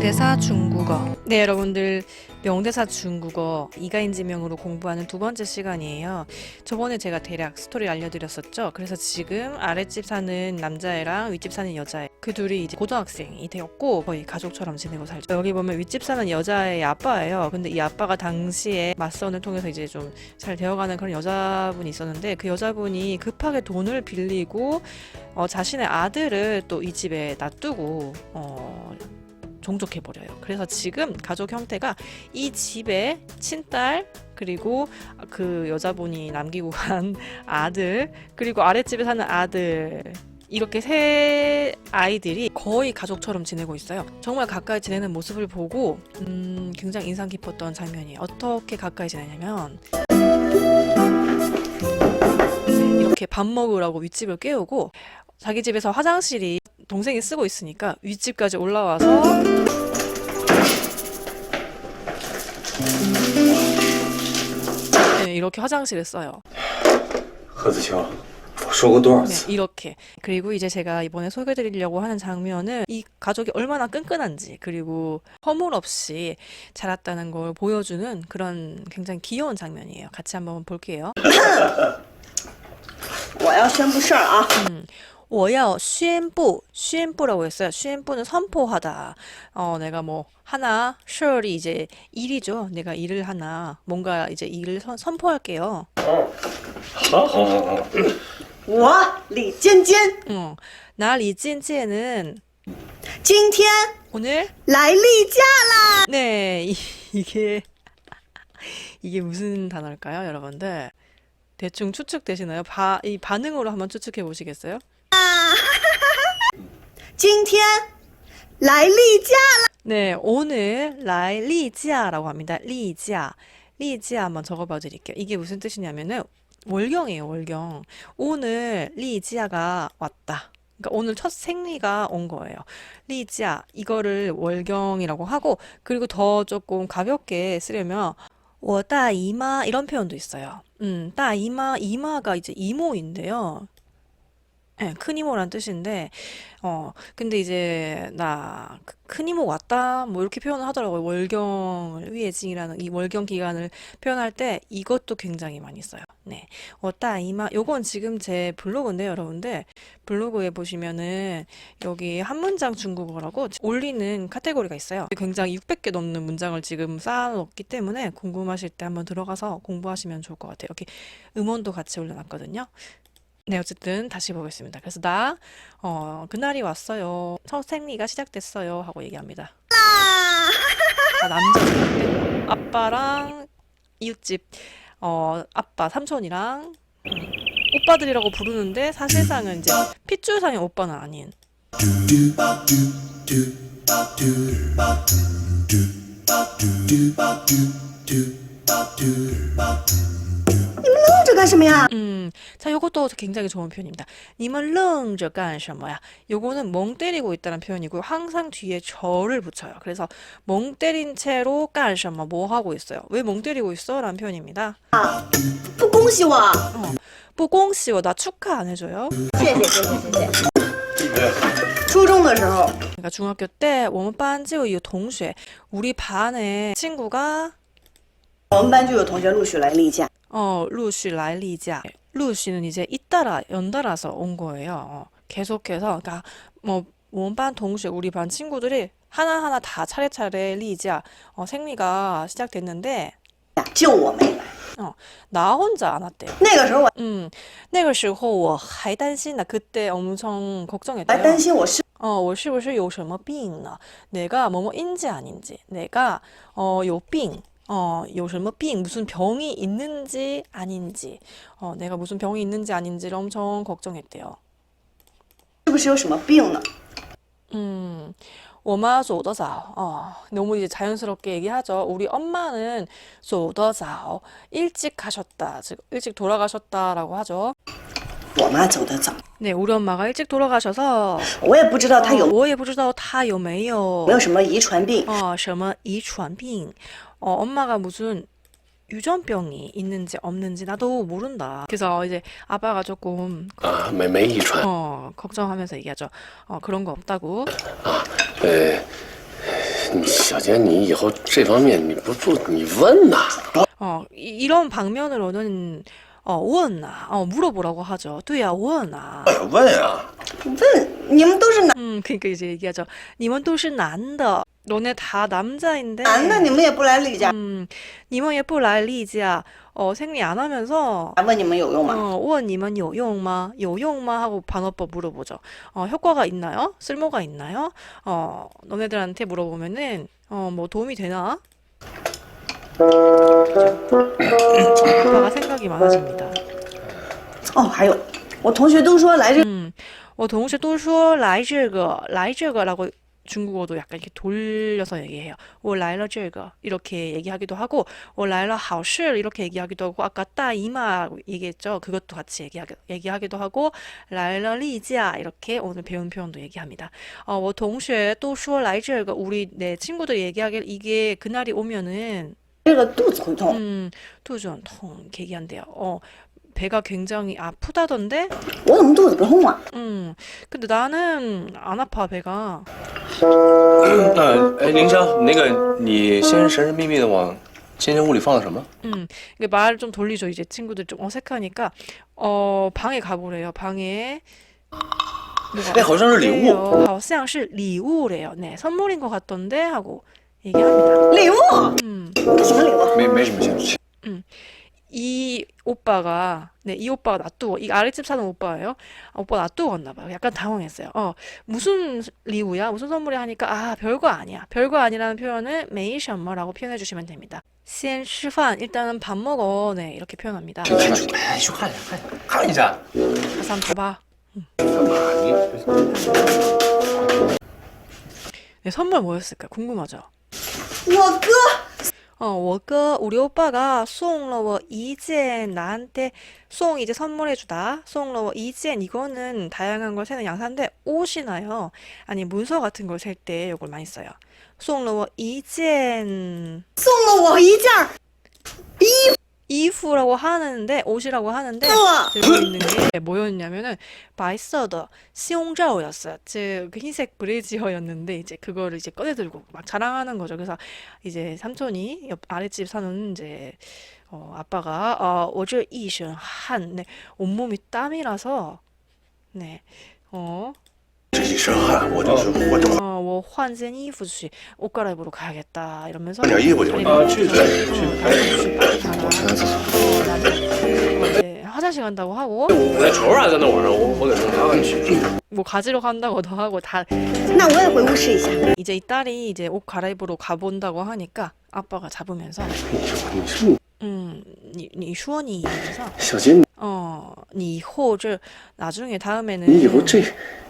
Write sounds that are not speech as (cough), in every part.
명대사 중국어. 네, 여러분들 명대사 중국어 이가인지명으로 공부하는 두 번째 시간이에요. 저번에 제가 대략 스토리를 알려드렸었죠. 그래서 지금 아랫집 사는 남자애랑 윗집 사는 여자애 그 둘이 이제 고등학생이 되었고 거의 가족처럼 지내고 살죠. 여기 보면 윗집 사는 여자애의 아빠예요. 근데 이 아빠가 당시에 맞선을 통해서 이제 좀 잘 되어가는 그런 여자분이 있었는데 그 여자분이 급하게 돈을 빌리고 어, 자신의 아들을 또 이 집에 놔두고 어, 종족해 버려요. 그래서 지금 가족 형태가 이 집의 친딸 그리고 그 여자분이 남기고 간 (laughs) 아들 그리고 아랫집에 사는 아들 이렇게 세 아이들이 거의 가족처럼 지내고 있어요. 정말 가까이 지내는 모습을 보고 음, 굉장히 인상 깊었던 장면이에요. 어떻게 가까이 지내냐면 네, 이렇게 밥 먹으라고 윗집을 깨우고 자기 집에서 화장실이 동생이 쓰고 있으니까 윗집까지 올라와서 네, 이렇게 화장실을 써요. 何子秋，我说过多少 네, 次？ 이렇게. 그리고 이제 제가 이번에 소개드리려고 하는 장면은 이 가족이 얼마나 끈끈한지 그리고 허물 없이 자랐다는 걸 보여주는 그런 굉장히 귀여운 장면이에요. 같이 한번 볼게요. (coughs) 我要宣布事儿啊！ 워야宣布 宣布라고 했어요. 宣布는 선포하다. 어, 내가 뭐 하나 shure이 이제 일이죠. 내가 일을 하나 뭔가 이제 일을 선, 선포할게요. 好好好好，我李尖尖 어, 나 리진지에는 今天 오늘 来例假啦！ 네, 이, 이게 (laughs) 이게 무슨 단어일까요, 여러분들? 대충 추측되시나요? 바, 이 반응으로 한번 추측해 보시겠어요? (laughs) 今天来例假啦！ 네, 오늘 라이 리지아라고 합니다. 리지아. 리지아 한번 적어봐 드릴게요. 이게 무슨 뜻이냐면은 월경이에요, 월경. 오늘 리지아가 왔다. 그러니까 오늘 첫 생리가 온 거예요. 리지아. 이거를 월경이라고 하고 그리고 더 조금 가볍게 쓰려면 我大姨妈 이런 표현도 있어요. 음, 大姨妈 이마가 이제 이모인데요. 예, 큰 이모란 뜻인데, 어, 근데 이제, 나, 그- 큰 이모 왔다, 뭐, 이렇게 표현을 하더라고요. 월경을, 위해징이라는 이 월경 기간을 표현할 때 이것도 굉장히 많이 써요. 네. 왔다, 이마, 요건 지금 제 블로그인데요, 여러분들. 블로그에 보시면은, 여기 한 문장 중국어라고 올리는 카테고리가 있어요. 굉장히 600개 넘는 문장을 지금 쌓아놓기 때문에 궁금하실 때 한번 들어가서 공부하시면 좋을 것 같아요. 여기 음원도 같이 올려놨거든요. 네, 어쨌든 다시 보겠습니다. 그래서 나, 어, 그날이 왔어요. 첫 생리가 시작됐어요. 하고 얘기합니다. 다 남자인데 아빠랑 이웃집, 어, 아빠, 삼촌이랑 음, 오빠들이라고 부르는데 사실상은 이제 핏줄상의 오빠는 아닌 干什么呀？ 음, 자, 요것도 굉장히 좋은 표현입니다. 님은 릉저 간什么야? 요거는 멍 때리고 있다는 표현이고요. 항상 뒤에 저를 붙여요. 그래서 멍 때린 채로 간什么뭐 하고 있어요. 왜 멍 때리고 있어? 라는 표현입니다. 不恭喜我！ 뽀꽁씨워 나 축하 안 해줘요? 谢谢谢谢谢谢。初中的时候， 그러니까 중학교 때我们班就有同学 우리 반에 친구가 我们班就有同学陆续来例假。 어, 루시 라일리자. 루시는 이제 잇따라 연달아서 온 거예요. 어, 계속해서 그러니까 뭐 원반 동시에 우리 반 친구들이 하나하나 다 차례차례 리자 어, 생리가 시작됐는데 就我没来。 어, 나 혼자 안 왔대요. 那个时候我 음, 那个时候我还担心나 그때 엄청 还 걱정했대요. 担心我是 어, 我是不是有什么病呢? 내가 뭐뭐인지 아닌지. 내가 어, 有病. 어, 有什么病? 무슨 병이 있는지 아닌지. 어, 내가 무슨 병이 있는지 아닌지를 엄청 걱정했대요. 是不是有什么病呢？ 음, 我妈走得早. 어, 너무 이제 자연스럽게 얘기하죠. 우리 엄마는 走得早. 일찍 가셨다. 즉 일찍 돌아가셨다라고 하죠. 我妈走得早， 네, 우리 엄마가 일찍 돌아가셔서 我也不知道她有哦我也不知道她有没有没有什么遗传病。 어, 什么遗传病? 어, 엄마가 무슨 유전병이 있는지 없는지 나도 모른다. 그래서 이제 아빠가 조금 啊，没没遗传， 어, 걱정하면서 얘기하죠. 어, 그런 거 없다고. 呃， 你小杰，你以后这方面你不注你问呐？ 어, 이- 이런 방면으로는 어, 원아, 어, 물어보라고 하죠. 对呀, 원아. 问啊！问你们都是男 음, 그러니까 이제 얘기하죠. 你们都是男的. 너네 다 남자인데. 男的，你们也不来例假， 음, 你们也不来例假. 어, 생리 안 하면서 问你们有用吗？ 어, 问你们有用吗?有用吗? 하고 반어법 물어보죠. 어, 효과가 있나요? 쓸모가 있나요? 어, 너네들한테 물어보면은 어, 뭐 도움이 되나? 아빠가 생각이 많아집니다. 哦，还有，我同学都说来这 음, 我同学都说来这个来这个 라고 중국어도 약간 이렇게 돌려서 얘기해요. 我来了这个 이렇게 얘기하기도 하고 我来了好事 이렇게 얘기하기도 하고 아까 따 이마 얘기했죠. 그것도 같이 얘기하기, 얘기하기도 하고 来了例假 이렇게 오늘 배운 표현도 얘기합니다. 어, 我同学都说来这个 우리 내 친구들이 얘기하길 이게 그날이 오면은 这个肚子会痛， 음, 肚子很痛 이렇게 얘기한대요. 어, 배가 굉장히 아프다던데 我怎么肚子不痛啊？ 음, 근데 나는 안 아파, 배가. 那哎，凌霄，那个你先神神秘秘的往千间屋里放了什么？ 음, 이게 말을 좀 돌리죠. 이제 친구들 좀 어색하니까, 어, 방에 가보래요. 방에. 뭐가 哎，好像是礼物。 없대요. 好像是礼物래요. 네, 선물인 것 같던데 하고 얘기합니다. 礼物， 음, 什么礼物？没没什么兴趣。 이 오빠가, 네, 이 오빠가 놔두고, 이 아랫집 사는 오빠예요. 아, 오빠 놔두고 갔나 봐요. 약간 당황했어요. 어, 무슨 리우야? 무슨 선물이야? 하니까, 아, 별거 아니야. 별거 아니라는 표현을 没什么라고 표현해 주시면 됩니다. 先吃饭, 일단은 밥 먹어. 네, 이렇게 표현합니다. 哎，去看一下，看看一下。 가서 한번 봐봐. 干嘛？你 네, 선물 뭐였을까? 궁금하죠? 我哥 어, 我哥, 우리 오빠가 送了我一件 나한테 送 이제 선물해 주다. 送了我一件 이거는 다양한 걸 세는 양사인데 옷이나요. 아니 문서 같은 걸 셀 때 이걸 많이 써요. 送了我一件送了我一件儿 衣服 라고 하는데 옷이라고 하는데 哇 들고 있는 게 뭐였냐면은 바이서더 시용자오였어요. 즉그 흰색 브래지어였는데 이제 그거를 이제 꺼내 들고 막 자랑하는 거죠. 그래서 이제 삼촌이 옆 아랫집 사는 이제 어 아빠가 어 어제 이션 한 네, 온몸이 땀이라서 네. 어, 这一身汗，我就是我就 어, 뭐换件衣服去옷 갈아입으러 가야겠다 이러면서 换件衣服就 자기 啊， 방 去 서 去 어, 다시 빨리 가라. 我去趟厕所。 어, 나는 이제 화장실 간다고 하고 那球还在那玩呢，我我得弄他去。 뭐 가지러 간다고도 하고 다 那我也回屋试一下。 이제 이 딸이 이제 옷 갈아입으러 가본다고 하니까 아빠가 잡으면서 你是 음, 니, 니 수원이 이러면서 小杰，你 어, 니以后 나중에 你以后 다음에는 这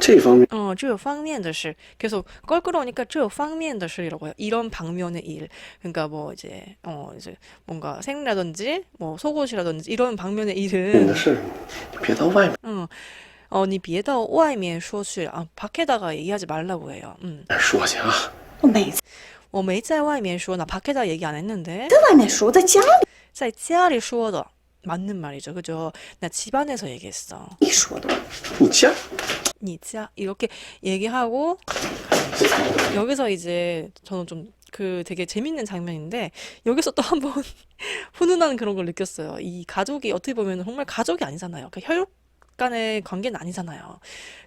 这方面 어, 这方面的事 계속 껄끄러우니까 这方面的事이라고 해요. 이런 방면의 일. 그러니까 뭐 이제 어, 이제 뭔가 생라든지 뭐 속옷이라든지 이런 방면의 你 일은 的事，你别到外面 응. 어, 니 别到外面说去. 아, 밖에다가 얘기하지 말라고 해요. 음. 说去啊。 我每次我没在外面说, 나 밖에다 얘기 안 했는데. 在外面说，在家里在家里说的. 맞는 말이죠. 그죠? 나 집안에서 얘기했어. 说的。你家 니자 이렇게 얘기하고 여기서 이제 저는 좀 그 되게 재밌는 장면인데 여기서 또 한번 (laughs) 훈훈한 그런 걸 느꼈어요. 이 가족이 어떻게 보면 정말 가족이 아니잖아요. 그러니까 혈육 간의 관계는 아니잖아요.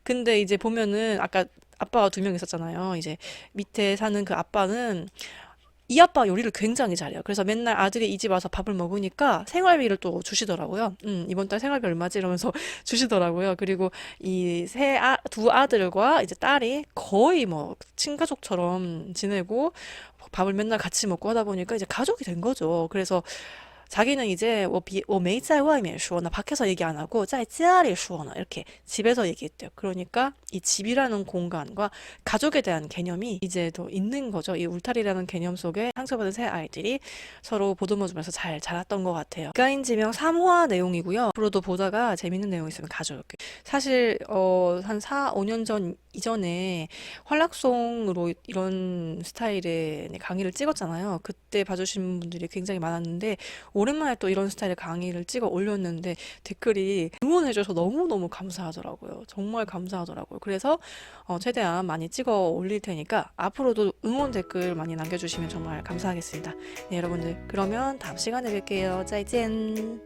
근데 이제 보면은 아까 아빠가 두 명 있었잖아요. 이제 밑에 사는 그 아빠는 이 아빠 요리를 굉장히 잘해요. 그래서 맨날 아들이 이 집 와서 밥을 먹으니까 생활비를 또 주시더라고요. 음, 이번 달 생활비 얼마지? 이러면서 (laughs) 주시더라고요. 그리고 이 세 아, 두 아들과 이제 딸이 거의 뭐 친가족처럼 지내고 밥을 맨날 같이 먹고 하다 보니까 이제 가족이 된 거죠. 그래서 자기는 이제 我比我没在外面说나 밖에서 얘기 안 하고 在家里说나 이렇게 집에서 얘기했대요. 그러니까 이 집이라는 공간과 가족에 대한 개념이 이제 더 있는 거죠. 이 울타리라는 개념 속에 상처받은 새 아이들이 서로 보듬어주면서 잘 자랐던 것 같아요. 가인지명 3화 내용이고요. 앞으로도 보다가 재밌는 내용 있으면 가져올게요. 사실 어, 한 4, 5년 전 이전에 활락송으로 이런 스타일의 네, 강의를 찍었잖아요. 그 때 봐주신 분들이 굉장히 많았는데 오랜만에 또 이런 스타일의 강의를 찍어 올렸는데 댓글이 응원해줘서 너무너무 감사하더라고요. 정말 감사하더라고요. 그래서 어, 최대한 많이 찍어 올릴 테니까 앞으로도 응원 댓글 많이 남겨주시면 정말 감사하겠습니다. 네, 여러분들 그러면 다음 시간에 뵐게요. 再见.